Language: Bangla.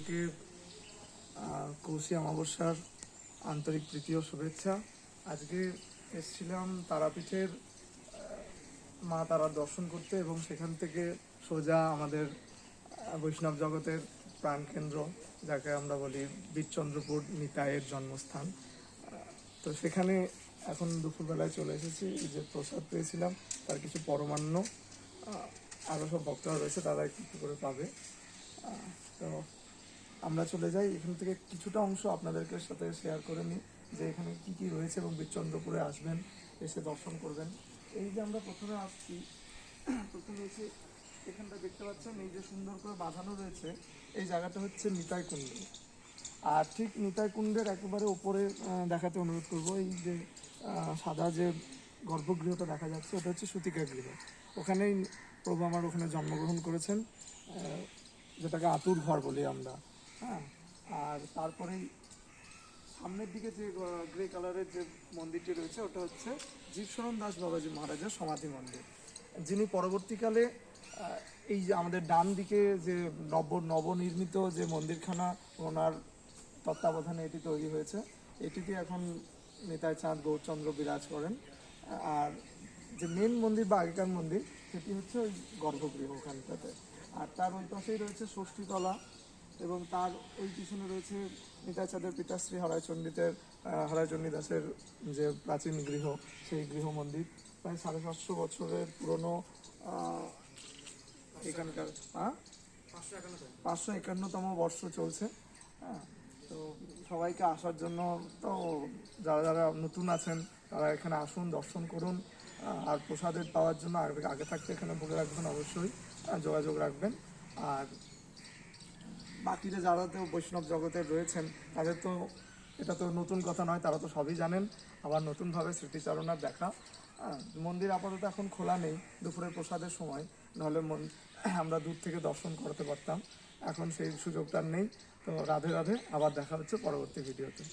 সকলকে কৌশি অমাবস্যার আন্তরিক ও শুভেচ্ছা। আজকে এসছিলাম তারাপীঠের মা তারার দর্শন করতে এবং সেখান থেকে সোজা আমাদের বৈষ্ণব জগতের প্রাণকেন্দ্র যাকে আমরা বলি বীরচন্দ্রপুর নিতাইয়ের জন্মস্থান। তো সেখানে এখন দুপুরবেলায় চলে এসেছি যে প্রসাদ পেয়েছিলাম তার কিছু পরমান্ন আহ, আরও সব ভক্তরা রয়েছে তারা একটু করে পাবে। তো আমরা চলে যাই। এখান থেকে কিছুটা অংশ আপনাদেরকে সাথে শেয়ার করে নিই যে এখানে কি কি রয়েছে এবং বীরচন্দ্রপুরে আসবেন, এসে দর্শন করবেন। এই যে আমরা প্রথমে আসছি, প্রথমে এসে এখানটা দেখতে পাচ্ছেন, এই যে সুন্দর করে বাঁধানো রয়েছে, এই জায়গাটা হচ্ছে নিতাই কুণ্ড। আর ঠিক নিতাই কুণ্ডের একেবারে ওপরে দেখাতে অনুরোধ করব, এই যে সাদা যে গর্ভগৃহটা দেখা যাচ্ছে, ওটা হচ্ছে সুতিকা গৃহ। ওখানেই প্রভু আমার ওখানে জন্মগ্রহণ করেছেন যেটাকে আতুর ঘর বলি আমরা। হ্যাঁ আর তারপরেই সামনের দিকে যে গ্রে কালারের যে মন্দিরটি রয়েছে, ওটা হচ্ছে জীবশরণ দাস বাবাজি মহারাজের সমাধি মন্দির। যিনি পরবর্তীকালে এই যে আমাদের ডান দিকে যে নব, নবনির্মিত যে মন্দিরখানা, ওনার তত্ত্বাবধানে এটি তৈরি হয়েছে। এটিতে এখন নেতায় চাঁদ গৌরচন্দ্র বিরাজ করেন। আর যে মেন মন্দির বা আগেকার মন্দির, সেটি হচ্ছে ওই গর্ভগৃহ ওখানটাতে। আর তার ওই পাশেই রয়েছে ষষ্ঠীতলা। এবং তার ওই পিছনে রয়েছে নিতাচাঁদের পিতাশ্রী হরাইচণ্ডীতের আহ, হরাইচণ্ডী দাসের যে প্রাচীন গৃহ সেই গৃহ মন্দির। প্রায় সাড়ে সাতশো বছরের পুরনো এখানকার হ্যাঁ? পাঁচশো একান্নতম বর্ষ চলছে হ্যাঁ? তো সবাইকে আসার জন্য তো যারা যারা নতুন আছেন তারা এখানে আসুন দর্শন করুন আর প্রসাদের পাওয়ার জন্য আগে আগে থাকতে এখানে বলে রাখবেন অবশ্যই যোগাযোগ রাখবেন। আর বাকিরা যারা তো বৈষ্ণব জগতে রয়েছেন, তাদের তো এটা তো নতুন কথা নয়, তারা তো সবই জানেন। আবার নতুনভাবে স্মৃতিচারণার দেখা। মন্দির আপাতত এখন খোলা নেই, দুপুরের প্রসাদের সময়। নাহলে মন- আমরা দূর থেকে দর্শন করতে পারতাম। এখন সেই সুযোগটা নেই। তো রাধে রাধে, আবার দেখা হচ্ছে পরবর্তী ভিডিওতে।